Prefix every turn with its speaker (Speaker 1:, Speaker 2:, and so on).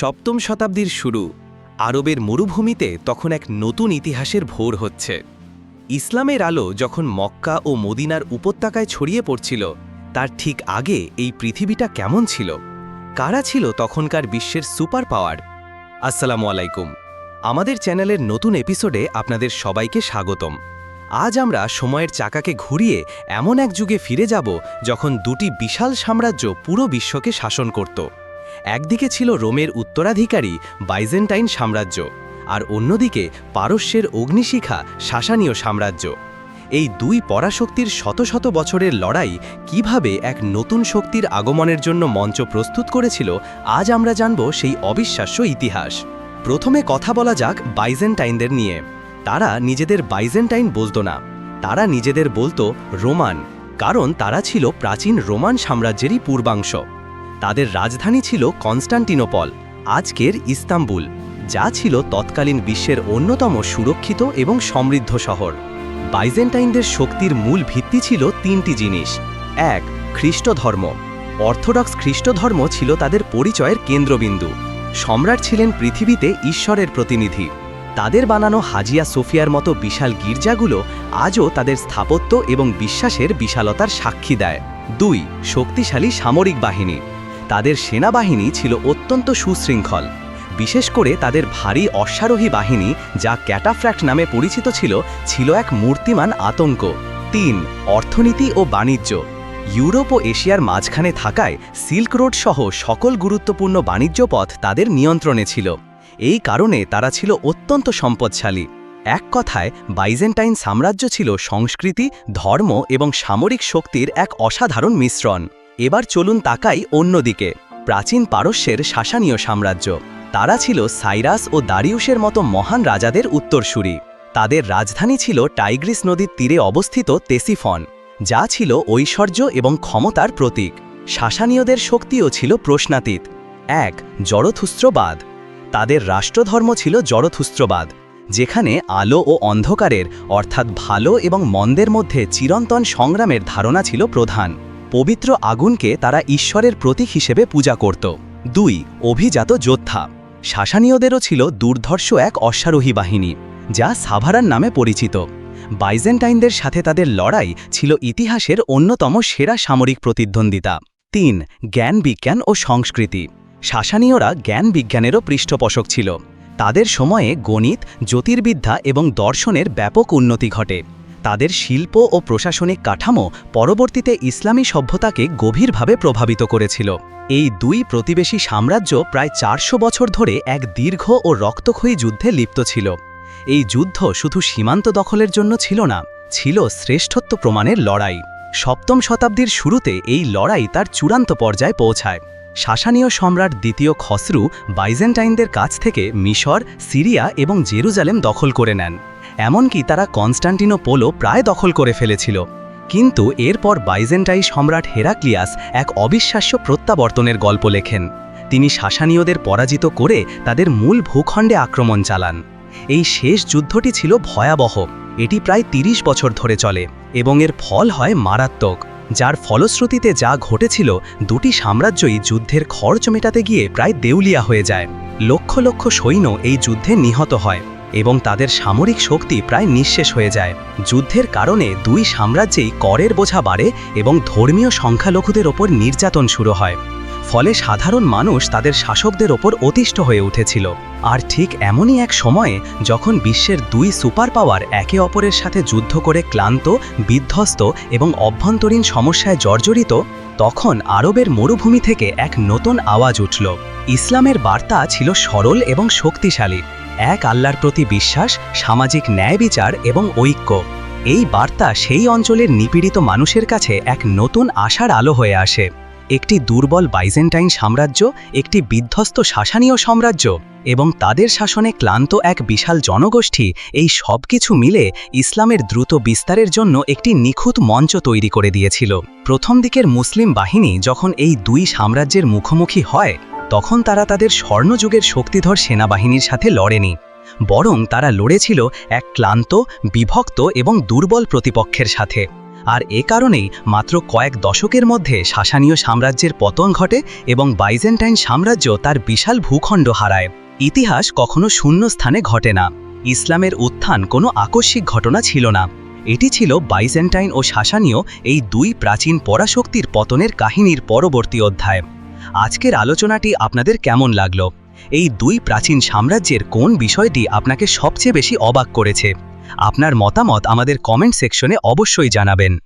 Speaker 1: সপ্তম শতাব্দীর শুরু, আরবের মরুভূমিতে তখন এক নতুন ইতিহাসের ভোর হচ্ছে। ইসলামের আলো যখন মক্কা ও মদিনার উপত্যকায় ছড়িয়ে পড়ছিল, তার ঠিক আগে এই পৃথিবীটা কেমন ছিল? কারা ছিল তখনকার বিশ্বের সুপার পাওয়ার? আসসালামু আলাইকুম। আমাদের চ্যানেলের নতুন এপিসোডে আপনাদের সবাইকে স্বাগতম। আজ আমরা সময়ের চাকাকে ঘুরিয়ে এমন এক যুগে ফিরে যাব যখন দুটি বিশাল সাম্রাজ্য পুরো বিশ্বকে শাসন করত। একদিকে ছিল রোমের উত্তরাধিকারী বাইজেন্টাইন সাম্রাজ্য, আর অন্যদিকে পারস্যের অগ্নিশিখা শাসানীয় সাম্রাজ্য। এই দুই পরাশক্তির শত শত বছরের লড়াই কীভাবে এক নতুন শক্তির আগমনের জন্য মঞ্চ প্রস্তুত করেছিল, আজ আমরা জানব সেই অবিশ্বাস্য ইতিহাস। প্রথমে কথা বলা যাক বাইজেন্টাইনদের নিয়ে। তারা নিজেদের বাইজেন্টাইন বলতো না। তারা নিজেদের বলতো রোমান, কারণ তারা ছিল প্রাচীন রোমান সাম্রাজ্যেরই পূর্বাংশ। তাদের রাজধানী ছিল কনস্টান্টিনোপল, আজকের ইস্তাম্বুল, যা ছিল তৎকালীন বিশ্বের অন্যতম সুরক্ষিত এবং সমৃদ্ধ শহর। বাইজেন্টাইনদের শক্তির মূল ভিত্তি ছিল তিনটি জিনিস। এক খ্রিস্ট ধর্ম অর্থোডক্স খ্রিস্ট ধর্ম ছিল তাদের পরিচয়ের কেন্দ্রবিন্দু। সম্রাট ছিলেন পৃথিবীতে ঈশ্বরের প্রতিনিধি। তাদের বানানো হাজিয়া সোফিয়ার মতো বিশাল গির্জাগুলো আজও তাদের স্থাপত্য এবং বিশ্বাসের বিশালতার সাক্ষী দেয়। দুই, শক্তিশালী সামরিক বাহিনী। তাদের সেনাবাহিনী ছিল অত্যন্ত সুশৃঙ্খল। বিশেষ করে তাদের ভারী অশ্বারোহী বাহিনী, যা ক্যাটাফ্র্যাক্ট নামে পরিচিত ছিল ছিল এক মূর্তিমান আতঙ্ক। তিন, অর্থনীতি ও বাণিজ্য। ইউরোপ ও এশিয়ার মাঝখানে থাকায় সিল্ক রোড সহ সকল গুরুত্বপূর্ণ বাণিজ্য পথ তাদের নিয়ন্ত্রণে ছিল। এই কারণে তারা ছিল অত্যন্ত সম্পদশালী। এক কথায়, বাইজেন্টাইন সাম্রাজ্য ছিল সংস্কৃতি, ধর্ম এবং সামরিক শক্তির এক অসাধারণ মিশ্রণ। এবার চলুন তাকাই অন্যদিকে। প্রাচীন পারস্যের শাসানীয় সাম্রাজ্য। তারা ছিল সাইরাস ও দারিউসের মতো মহান রাজাদের উত্তরসূরি। তাদের রাজধানী ছিল টাইগ্রিস নদীর তীরে অবস্থিত তেসিফন, যা ছিল ঐশ্বর্য এবং ক্ষমতার প্রতীক। শাসানীয়দের শক্তিও ছিল প্রশ্নাতীত। এক জড়থুস্ত্রবাদ তাদের রাষ্ট্রধর্ম ছিল জড়থুস্ত্রবাদ যেখানে আলো ও অন্ধকারের, অর্থাৎ ভালো এবং মন্দের মধ্যে চিরন্তন সংগ্রামের ধারণা ছিল প্রধান। পবিত্র আগুনকে তারা ঈশ্বরের প্রতীক হিসেবে পূজা করত। দুই, অভিজাত যোদ্ধা। শাসানীয়দেরও ছিল দুর্ধর্ষ এক অশ্বারোহী বাহিনী, যা সাভারান নামে পরিচিত। বাইজেন্টাইনদের সাথে তাদের লড়াই ছিল ইতিহাসের অন্যতম সেরা সামরিক প্রতিদ্বন্দ্বিতা। তিন, জ্ঞান বিজ্ঞান ও সংস্কৃতি। শাসানীয়রা জ্ঞান বিজ্ঞানেরও পৃষ্ঠপোষক ছিল। তাদের সময়ে গণিত, জ্যোতির্বিদ্যা এবং দর্শনের ব্যাপক উন্নতি ঘটে। তাদের শিল্প ও প্রশাসনিক কাঠামো পরবর্তীতে ইসলামী সভ্যতাকে গভীরভাবে প্রভাবিত করেছিল। এই দুই প্রতিবেশী সাম্রাজ্য প্রায় চারশো বছর ধরে এক দীর্ঘ ও রক্তক্ষয়ী যুদ্ধে লিপ্ত ছিল। এই যুদ্ধ শুধু সীমান্ত দখলের জন্য ছিল না, ছিল শ্রেষ্ঠত্ব প্রমাণের লড়াই। সপ্তম শতাব্দীর শুরুতে এই লড়াই তার চূড়ান্ত পর্যায়ে পৌঁছায়। শাসানীয় সম্রাট দ্বিতীয় খসরু বাইজেন্টাইনদের কাছ থেকে মিশর, সিরিয়া এবং জেরুজালেম দখল করে নেন। এমনকি তারা কনস্টান্টিনোপোলও প্রায় দখল করে ফেলেছিল। কিন্তু এরপর বাইজেন্টাই সম্রাট হেরাক্লিয়াস এক অবিশ্বাস্য প্রত্যাবর্তনের গল্প লেখেন। তিনি শাসানীয়দের পরাজিত করে তাদের মূল ভূখণ্ডে আক্রমণ চালান। এই শেষ যুদ্ধটি ছিল ভয়াবহ। এটি প্রায় ৩০ বছর ধরে চলে এবং এর ফল হয় মারাত্মক। যার ফলশ্রুতিতে যা ঘটেছিল, দুটি সাম্রাজ্যই যুদ্ধের খরচ মেটাতে গিয়ে প্রায় দেউলিয়া হয়ে যায়। লক্ষ লক্ষ সৈন্য এই যুদ্ধে নিহত হয়। এবং তাদের সামরিক শক্তি প্রায় নিঃশেষ হয়ে যায়। যুদ্ধের কারণে দুই সাম্রাজ্যেই করের বোঝা বাড়ে এবং ধর্মীয় সংখ্যালঘুদের ওপর নির্যাতন শুরু হয়। ফলে সাধারণ মানুষ তাদের শাসকদের ওপর অতিষ্ঠ হয়ে উঠেছিল। আর ঠিক এমনই এক সময়ে যখন বিশ্বের দুই সুপার পাওয়ার একে অপরের সাথে যুদ্ধ করে ক্লান্ত, বিধ্বস্ত এবং অভ্যন্তরীণ সমস্যায় জর্জরিত, তখন আরবের মরুভূমি থেকে এক নতুন আওয়াজ উঠল। ইসলামের বার্তা ছিল সরল এবং শক্তিশালী। এক আল্লাহর প্রতি বিশ্বাস, সামাজিক ন্যায় বিচার এবং ঐক্য। এই বার্তা সেই অঞ্চলের নিপীড়িত মানুষের কাছে এক নতুন আশার আলো হয়ে আসে। একটি দুর্বল বাইজেন্টাইন সাম্রাজ্য, একটি বিধ্বস্ত শাসানীয় সাম্রাজ্য এবং তাদের শাসনে ক্লান্ত এক বিশাল জনগোষ্ঠী, এই সব কিছু মিলে ইসলামের দ্রুত বিস্তারের জন্য একটি নিখুঁত মঞ্চ তৈরি করে দিয়েছিল। প্রথম দিকের মুসলিম বাহিনী যখন এই দুই সাম্রাজ্যের মুখোমুখি হয় তখন তারা তাদের স্বর্ণযুগের শক্তিধর সেনাবাহিনীর সাথে লড়েনি, বরং তারা লড়েছিল এক ক্লান্ত, বিভক্ত এবং দুর্বল প্রতিপক্ষের সাথে।
Speaker 2: আর এ কারণেই মাত্র কয়েক দশকের মধ্যে শাসানীয় সাম্রাজ্যের পতন ঘটে এবং বাইজেন্টাইন সাম্রাজ্য তার বিশাল ভূখণ্ড হারায়। ইতিহাস কখনো শূন্য স্থানে ঘটে না। ইসলামের উত্থান কোনো আকস্মিক ঘটনা ছিল না। এটি ছিল বাইজেন্টাইন ও শাসানীয় এই দুই প্রাচীন পরাশক্তির পতনের কাহিনীর পরবর্তী অধ্যায়। আজকের আলোচনাটি আপনাদের কেমন লাগল? এই দুই প্রাচীন সাম্রাজ্যের কোন বিষয়টি আপনাকে সবচেয়ে বেশি অবাক করেছে? আপনার মতামত আমাদের কমেন্ট সেকশনে অবশ্যই জানাবেন।